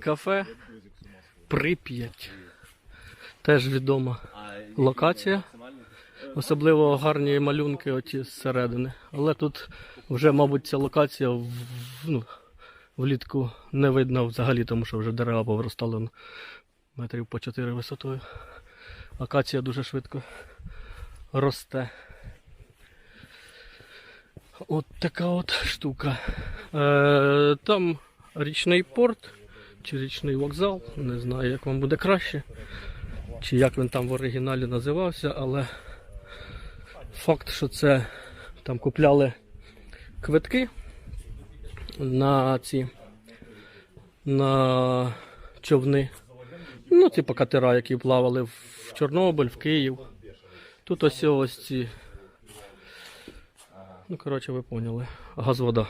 кафе Прип'ять. Теж відома локація. Особливо гарні малюнки оті зсередини. Але тут вже, мабуть, ця локація в- ну, влітку не видно взагалі, тому що вже дерева повиростали на метрів по 4 висотою. Акація дуже швидко росте. От така от штука. Е, там річний порт чи річний вокзал, не знаю, як вам буде краще, чи як він там в оригіналі називався, але факт, що це там купляли квитки на ці на човни. Ну, типу катера, які плавали в Чорнобиль, в Київ. Тут ось ось ці. Ну, коротше, ви поняли. Газвода.